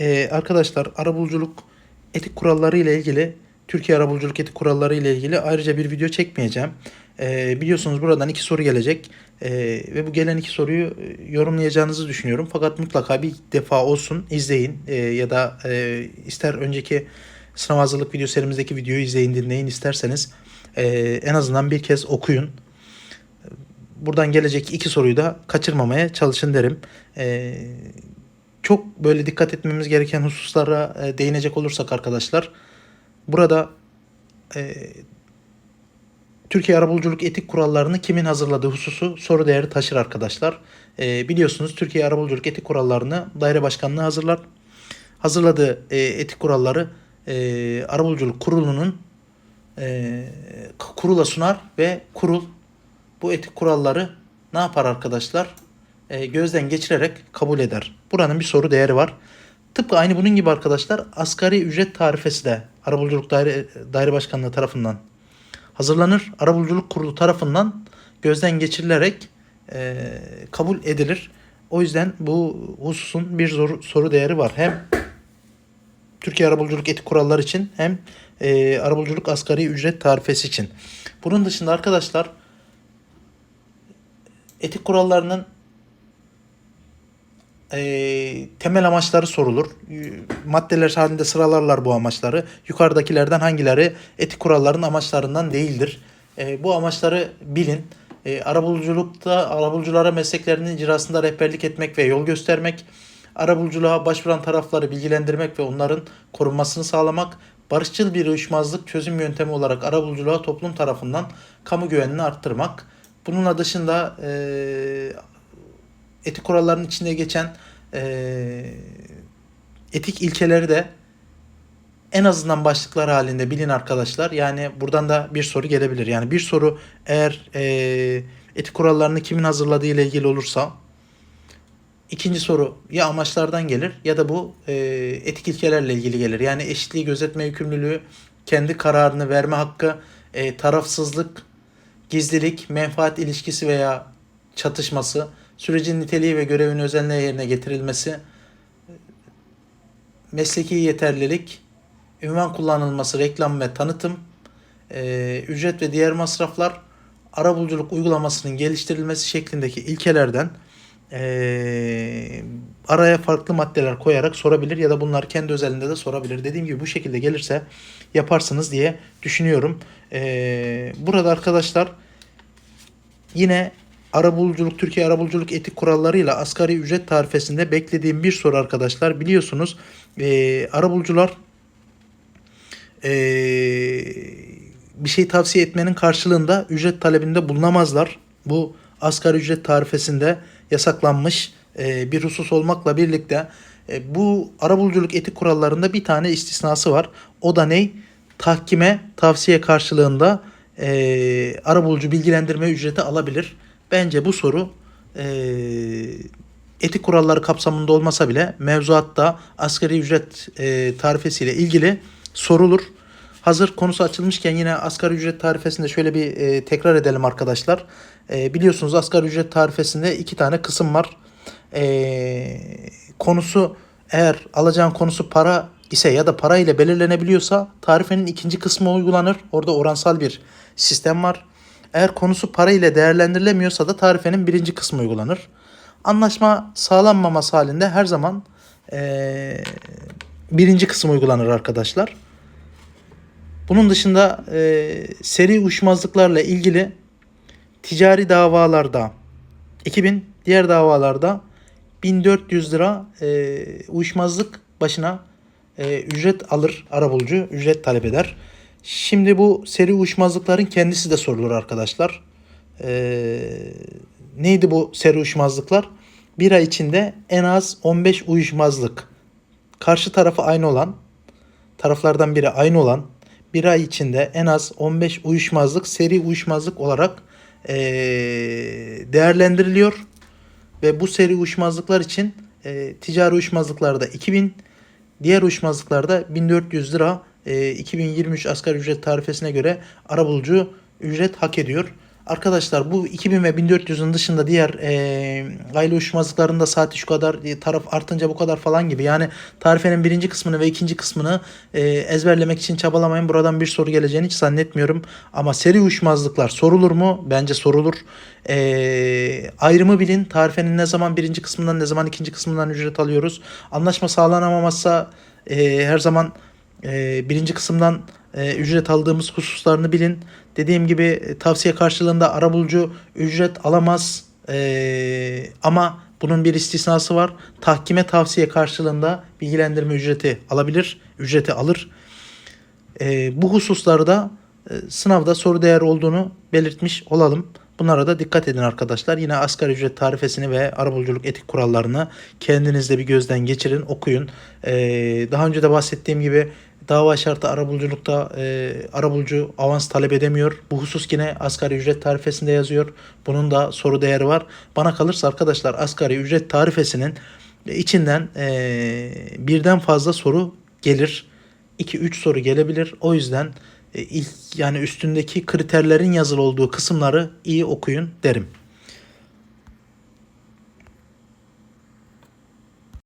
Ee, arkadaşlar arabuluculuk etik kuralları ile ilgili Türkiye arabuluculuk etik kuralları ile ilgili ayrıca bir video çekmeyeceğim. Ee, biliyorsunuz buradan iki soru gelecek Ee, ve bu gelen iki soruyu e, yorumlayacağınızı düşünüyorum. Fakat mutlaka bir defa olsun izleyin Ee, ya da e, ister önceki sınav hazırlık video serimizdeki videoyu izleyin dinleyin isterseniz e, en azından bir kez okuyun. Buradan gelecek iki soruyu da kaçırmamaya çalışın derim. Ee, çok böyle dikkat etmemiz gereken hususlara e, değinecek olursak arkadaşlar. Burada e, Türkiye Arabuluculuk Etik Kurallarını kimin hazırladığı hususu soru değeri taşır arkadaşlar. E, biliyorsunuz Türkiye Arabuluculuk Etik Kurallarını daire başkanlığı hazırlar. Hazırladığı e, etik kuralları e, Arabuluculuk Kurulu'nun e, kurula sunar ve kurul bu etik kuralları ne yapar arkadaşlar? E, gözden geçirerek kabul eder. Buranın bir soru değeri var. Tıpkı aynı bunun gibi arkadaşlar asgari ücret tarifesi de Arabuluculuk Daire, Daire Başkanlığı tarafından hazırlanır. Arabuluculuk Kurulu tarafından gözden geçirilerek e, kabul edilir. O yüzden bu hususun bir soru, soru değeri var. Hem Türkiye Arabuluculuk Etik Kuralları için hem e, Arabuluculuk Asgari Ücret Tarifesi için. Bunun dışında arkadaşlar etik kurallarının e, temel amaçları sorulur. E, Maddeler halinde sıralarlar bu amaçları. Yukarıdakilerden hangileri etik kuralların amaçlarından değildir? E, bu amaçları bilin. E, arabuluculukta arabuluculara mesleklerinin icrasında rehberlik etmek ve yol göstermek, arabuluculuğa başvuran tarafları bilgilendirmek ve onların korunmasını sağlamak, barışçıl bir uyuşmazlık çözüm yöntemi olarak arabuluculuğa toplum tarafından kamu güvenini arttırmak. Bununla dışında e, etik kuralların içinde geçen e, etik ilkeleri de en azından başlıklar halinde bilin arkadaşlar. Yani buradan da bir soru gelebilir. Yani bir soru eğer e, etik kurallarını kimin hazırladığı ile ilgili olursa ikinci soru ya amaçlardan gelir ya da bu e, etik ilkelerle ilgili gelir. Yani eşitliği gözetme yükümlülüğü, kendi kararını verme hakkı, e, tarafsızlık, gizlilik, menfaat ilişkisi veya çatışması, sürecin niteliği ve görevin özenle yerine getirilmesi, mesleki yeterlilik, ünvan kullanılması, reklam ve tanıtım, e, ücret ve diğer masraflar, arabuluculuk uygulamasının geliştirilmesi şeklindeki ilkelerden e, araya farklı maddeler koyarak sorabilir ya da bunlar kendi özelinde de sorabilir. Dediğim gibi bu şekilde gelirse yaparsınız diye düşünüyorum. E, burada arkadaşlar yine arabuluculuk Türkiye Arabuluculuk Etik Kurallarıyla asgari ücret tarifesinde beklediğim bir soru arkadaşlar. Biliyorsunuz e, arabulucular e, bir şey tavsiye etmenin karşılığında ücret talebinde bulunamazlar. Bu asgari ücret tarifesinde yasaklanmış e, bir husus olmakla birlikte e, bu arabuluculuk etik kurallarında bir tane istisnası var. O da ne? Tahkime tavsiye karşılığında e, arabulucu bilgilendirme ücreti alabilir. Bence bu soru e, etik kuralları kapsamında olmasa bile mevzuatta asgari ücret e, tarifesiyle ilgili sorulur. Hazır konusu açılmışken yine asgari ücret tarifesinde şöyle bir e, tekrar edelim arkadaşlar. E, biliyorsunuz asgari ücret tarifesinde iki tane kısım var. E, konusu eğer alacağın konusu para ise ya da para ile belirlenebiliyorsa tarifenin ikinci kısmı uygulanır. Orada oransal bir sistem var. Eğer konusu para ile değerlendirilemiyorsa da tarifenin birinci kısmı uygulanır. Anlaşma sağlanmaması halinde her zaman e, birinci kısım uygulanır arkadaşlar. Bunun dışında e, seri uyuşmazlıklarla ilgili ticari davalarda 2000 diğer davalarda 1400 lira e, uyuşmazlık başına e, ücret alır arabulucu ücret talep eder. Şimdi bu seri uyuşmazlıkların kendisi de sorulur arkadaşlar. E, neydi bu seri uyuşmazlıklar? Bir ay içinde en az 15 uyuşmazlık karşı tarafı aynı olan taraflardan biri aynı olan bir ay içinde en az 15 uyuşmazlık seri uyuşmazlık olarak e, değerlendiriliyor. Ve bu seri uyuşmazlıklar için e, ticari uyuşmazlıklarda 2000, diğer uyuşmazlıklarda 1400 lira e, 2023 asgari ücret tarifesine göre arabulucu ücret hak ediyor. Arkadaşlar bu 2000 ve 1400'ün dışında diğer e, aile uyuşmazlıklarında saati şu kadar e, taraf artınca bu kadar falan gibi. Yani tarifenin birinci kısmını ve ikinci kısmını e, ezberlemek için çabalamayın. Buradan bir soru geleceğini hiç zannetmiyorum. Ama seri uyuşmazlıklar sorulur mu? Bence sorulur. E, ayrımı bilin. Tarifenin ne zaman birinci kısmından ne zaman ikinci kısmından ücret alıyoruz. Anlaşma sağlanamamazsa e, her zaman e, birinci kısımdan e, ücret aldığımız hususlarını bilin. Dediğim gibi e, tavsiye karşılığında arabulucu ücret alamaz. E, ama bunun bir istisnası var. Tahkime tavsiye karşılığında bilgilendirme ücreti alabilir. Ücreti alır. E, bu hususlarda e, sınavda soru değer olduğunu belirtmiş olalım. Bunlara da dikkat edin arkadaşlar. Yine asgari ücret tarifesini ve arabuluculuk etik kurallarını kendinizde bir gözden geçirin, okuyun. E, daha önce de bahsettiğim gibi dava şartı arabuluculukta e, arabulucu avans talep edemiyor. Bu husus yine asgari ücret tarifesinde yazıyor. Bunun da soru değeri var. Bana kalırsa arkadaşlar asgari ücret tarifesinin içinden e, birden fazla soru gelir. 2-3 soru gelebilir. O yüzden e, ilk yani üstündeki kriterlerin yazılı olduğu kısımları iyi okuyun derim.